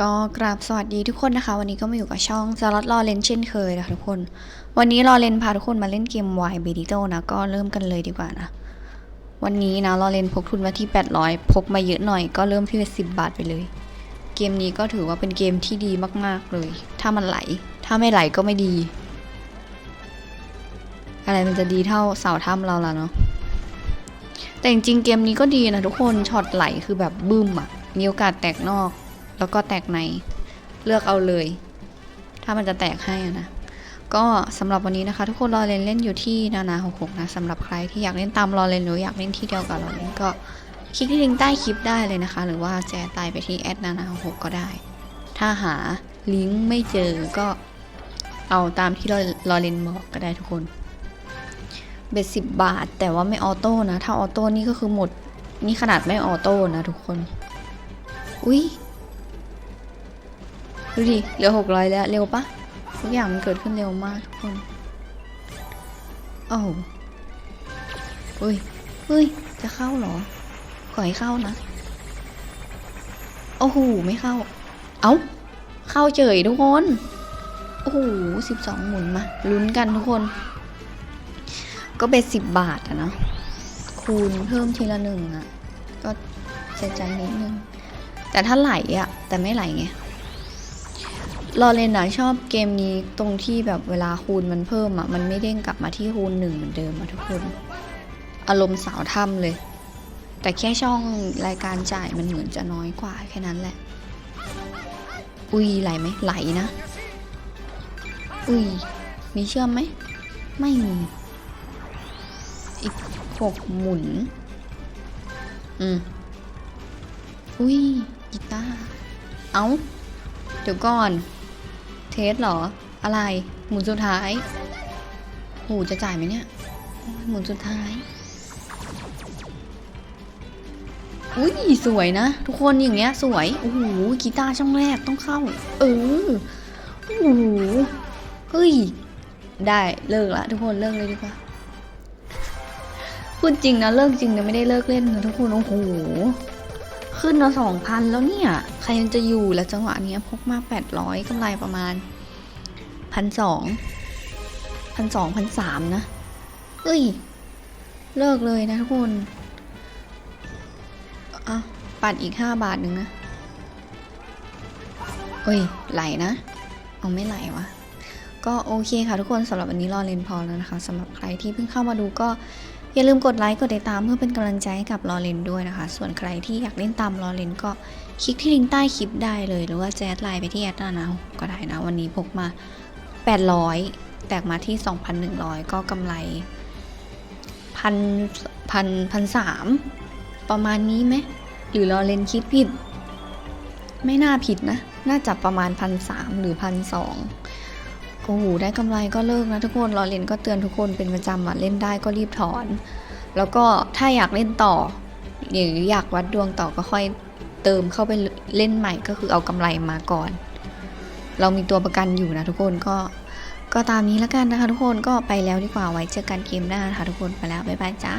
ก็กราบสวัสดีทุกคนนะคะ วันนี้ก็มาอยู่กับช่องสล็อตรอเลนเช่นเคยนะคะทุกคน วันนี้รอเลนพาทุกคนมาเล่นเกม Y b e d i t o นะ ก็เริ่มกันเลยดีกว่านะ วันนี้นะรอเลนพกทุนมาที่ 800 พกมาเยอะหน่อยก็เริ่มที่10 บาทไปเลย เกมนี้ก็ถือว่าเป็นเกมที่ดีมากๆเลย ถ้ามันไหล ถ้าไม่ไหลก็ไม่ดี อะไรมันจะดีเท่าเสาถ้ำเราล่ะเนาะแต่จริงๆเกมนี้ก็ดีนะทุกคนช็อตไหลคือแบบบึ้มอะมีโอกาสแตกนอก แล้วก็แตกในเลือกเอาเลย ถ้ามันจะแตกให้นะก็สำหรับวันนี้นะคะ ทุกคนรอเลนเล่นอยู่ที่นานาหกหกนะสำหรับใครที่อยากเล่นตามรอเลนหรืออยากเล่นที่เดียวกับรอเลนก็คลิกที่ลิงก์ใต้คลิปได้เลยนะคะ หรือว่าแจไตายไปที่แอดนานาหกก็ได้ ถ้าหาลิงก์ไม่เจอก็เอาตามที่รอรอเลนบอกก็ได้ทุกคนเบ็ดสิบบาท แต่ว่าไม่ออโต้นะ ถ้าออโต้นี่ก็คือหมด นี่ขนาดไม่ออโต้นะทุกคน อุ้ย ดูดิเหลือหกร้อยแล้วเร็วปะทุกอย่างมันเกิดขึ้นเร็วมากทุกคนโอ้าวอุ้ยเฮ้ย จะเข้าเหรอ ขอให้เข้านะ โอ้โห ไม่เข้า เอ้า เข้าเฉยทุกคน โอ้โหสิบสองหมุนมา ลุ้นกันทุกคน ก็เป็นสิบบาทอะเนาะคูณเพิ่มทีละหนึ่งอะ ก็เสียใจนิดนึง แต่ถ้าไหลอะ แต่ไม่ไหลไง รอเลนอะชอบเกมนี้ตรงที่แบบเวลาคูณมันเพิ่มอะมันไม่เด้งกลับมาที่คูณหนึ่งเหมือนเดิมอะทุกคน อารมณ์สาวถ้ำเลย แต่แค่ช่องรายการจ่ายมันเหมือนจะน้อยกว่าแค่นั้นแหละ อุ้ยไหลไหมไหลนะ อุ้ยมีเชื่อมไหม ไม่มีอีกหกหมุน อืม อุ้ยกีตาร์เอา้า เดี๋ยวก่อน เทสเหรอ อะไร หมุนสุดท้ายโหจะจ่ายไหมเนี่ย หมุนสุดท้าย อุ้ยสวยนะ ทุกคนอย่างเงี้ยสวย โอ้โห กีตาร์ช่องแรกต้องเข้า เออ โอ้โห เฮ้ย ได้เลิกละทุกคนเลิกเลยดีกว่า พูดจริงนะเลิกจริงนะไม่ได้เลิกเล่นนะทุกคน โอ้โห ขึ้นมาสองพันแล้วเนี่ย ใครยังจะอยู่แล้วจังหวะนี้พกมาแปดร้อยกำไรประมาณพันสองพันสองพันสามนะ เอ้ย เลิกเลยนะทุกคนอะปัดอีกห้าบาทหนึ่งนะ เอ้ย ไหลนะ เอาไม่ไหลวะก็โอเคค่ะทุกคนสำหรับวันนี้รอเลนพอแล้วนะคะสำหรับใครที่เพิ่งเข้ามาดูก็ อย่าลืมกดไลค์กดติดตามเพื่อเป็นกำลังใจให้กับรอเลนด้วยนะคะ ส่วนใครที่อยากเล่นตามรอเลนก็คลิกที่ลิงก์ใต้คลิปได้เลย หรือว่าแจดไลน์ไปที่แอดนานะก็ได้นะ วันนี้พกมา 800 แตกมาที่ 2,100 ก็กำไรพันพันพันสามประมาณนี้ไหมหรือรอเลนคิดผิด ไม่น่าผิดนะ น่าจะประมาณพันสามหรือพันสอง โอ้โหได้กำไรก็เลิกนะทุกคนรอเล่นก็เตือนทุกคนเป็นประจำอะเล่นได้ก็รีบถอน แล้วก็ถ้าอยากเล่นต่อหรืออยากวัดดวงต่อก็ค่อยเติมเข้าไปเล่นใหม่ก็คือเอากำไรมาก่อน เรามีตัวประกันอยู่นะทุกคนก็ก็ตามนี้แล้วกันนะคะทุกคนก็ไปแล้วดีกว่าไว้เจอกันเกมหน้านะคะทุกคนไปแล้วบ๊ายบายจ้า